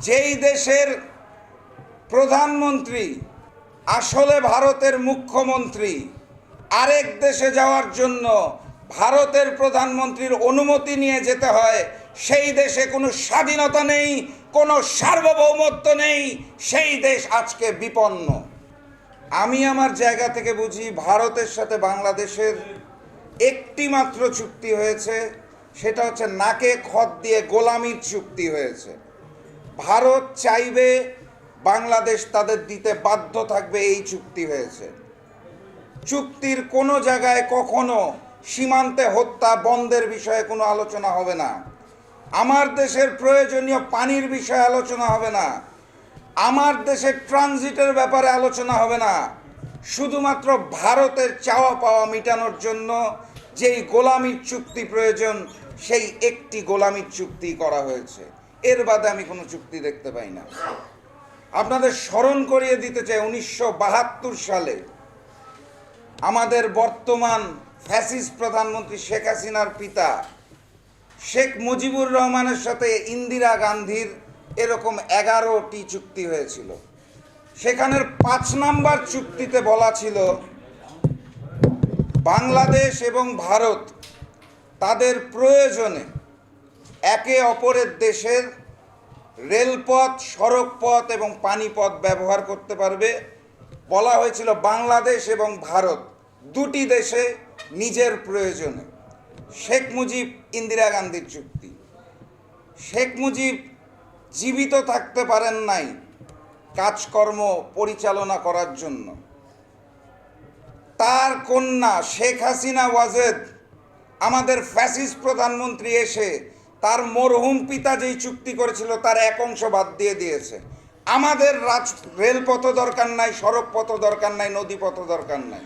যেই দেশের প্রধানমন্ত্রী, আসলে ভারতের মুখ্যমন্ত্রী, আরেক দেশে যাওয়ার জন্য ভারতের প্রধানমন্ত্রীর অনুমতি নিয়ে যেতে হয়, সেই দেশে কোনো স্বাধীনতা নেই, কোনো সার্বভৌমত্ব নেই, সেই দেশ আজকে বিপন্ন। আমি আমার জায়গা থেকে বুঝি ভারতের সাথে বাংলাদেশের একটি মাত্র চুক্তি হয়েছে, সেটা হচ্ছে নাকে খত দিয়ে গোলামির চুক্তি হয়েছে। ভারত চাইবে বাংলাদেশ তাদের দিতে বাধ্য থাকবে, এই চুক্তি হয়েছে। চুক্তির কোনো জায়গায় কখনো সীমান্তে হত্যা বন্ধের বিষয়ে কোনো আলোচনা হবে না। আমার দেশের প্রয়োজনীয় পানির বিষয়ে আলোচনা হবে না। আমার দেশের ট্রানজিটের ব্যাপারে আলোচনা হবে না। শুধুমাত্র ভারতের চাওয়া পাওয়া মেটানোর জন্য যেই গোলামির চুক্তি প্রয়োজন, সেই একটি গোলামির চুক্তি করা হয়েছে। এর বাদে আমি কোনো চুক্তি দেখতে পাই না। আপনাদের স্মরণ করিয়ে দিতে চাই, উনিশশো বাহাত্তর সালে আমাদের বর্তমান ফ্যাসিস প্রধানমন্ত্রী শেখ হাসিনার পিতা শেখ মুজিবুর রহমানের সাথে ইন্দিরা গান্ধীর এরকম এগারোটি চুক্তি হয়েছিল। সেখানের পাঁচ নাম্বার চুক্তিতে বলা ছিল, বাংলাদেশ এবং ভারত তাদের প্রয়োজনে একে অপরের দেশের রেলপথ, সড়কপথ এবং পানিপথ ব্যবহার করতে পারবে। বলা হয়েছিল বাংলাদেশ এবং ভারত দুটি দেশে নিজের প্রয়োজনে। শেখ মুজিব, ইন্দিরা গান্ধীর চুক্তি। শেখ মুজিব জীবিত থাকতে পারেন নাই কাজকর্ম পরিচালনা করার জন্য। তার কন্যা শেখ হাসিনা ওয়াজেদ, আমাদের ফ্যাসিস প্রধানমন্ত্রী এসে তার মরহুম পিতা যেই চুক্তি করেছিল, তার এক অংশ বাদ দিয়ে দিয়েছে। আমাদের রাজ, রেলপথ দরকার নাই সড়ক পথ দরকার নাই নদী পথ দরকার নাই।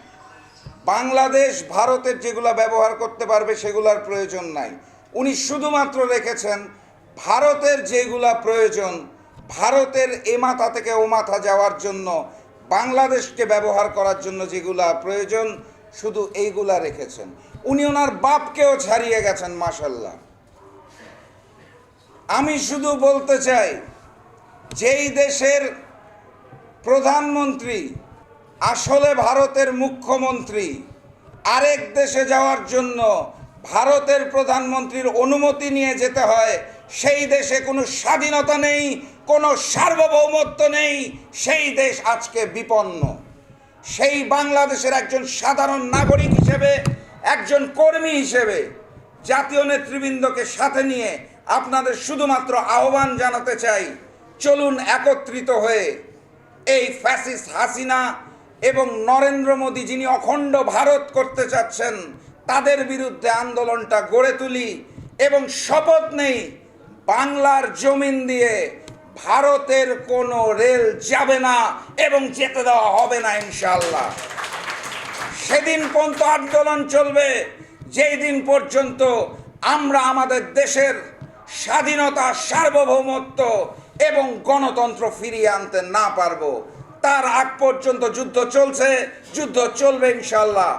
বাংলাদেশ, ভারতের যেগুলো ব্যবহার করতে পারবে, সেগুলার প্রয়োজন নাই। উনি শুধুমাত্র রেখেছেন, ভারতের যেগুলা প্রয়োজন, ভারতের এ মাথা থেকে ও মাথা যাওয়ার জন্য, বাংলাদেশকে ব্যবহার করার জন্য যেগুলা প্রয়োজন, শুধু এইগুলা রেখেছেন। উনি ওনার বাপকেও ছাড়িয়ে গেছেন মাসাল্লাহ আমি শুধু বলতে চাই, যেই দেশের প্রধানমন্ত্রী, আসলে ভারতের মুখ্যমন্ত্রী, আরেক দেশে যাওয়ার জন্য ভারতের প্রধানমন্ত্রীর অনুমতি নিয়ে যেতে হয়, সেই দেশে কোনো স্বাধীনতা নেই, কোনো সার্বভৌমত্ব নেই, সেই দেশ আজকে বিপন্ন। সেই বাংলাদেশের একজন সাধারণ নাগরিক হিসেবে, একজন কর্মী হিসেবে, জাতীয় নেতৃবৃন্দকে সাথে নিয়ে আপনাদের শুধুমাত্র আহ্বান জানাতে চাই, চলুন একত্রিত হয়ে এই ফ্যাসিস হাসিনা এবং নরেন্দ্র মোদী যিনি অখণ্ড ভারত করতে চাচ্ছেন, তাদের বিরুদ্ধে আন্দোলনটা গড়ে তুলি এবং শপথ নেই বাংলার জমিন দিয়ে ভারতের কোনো রেল যাবে না এবং যেতে দেওয়া হবে না ইনশাল্লাহ সেদিন পর্যন্ত আন্দোলন চলবে, যেই দিন পর্যন্ত আমরা আমাদের দেশের স্বাধীনতা, সার্বভৌমত্ব এবং গণতন্ত্র ফিরিয়ে আনতে না পারব। তার আগ পর্যন্ত যুদ্ধ চলছে, যুদ্ধ চলবে ইনশাল্লাহ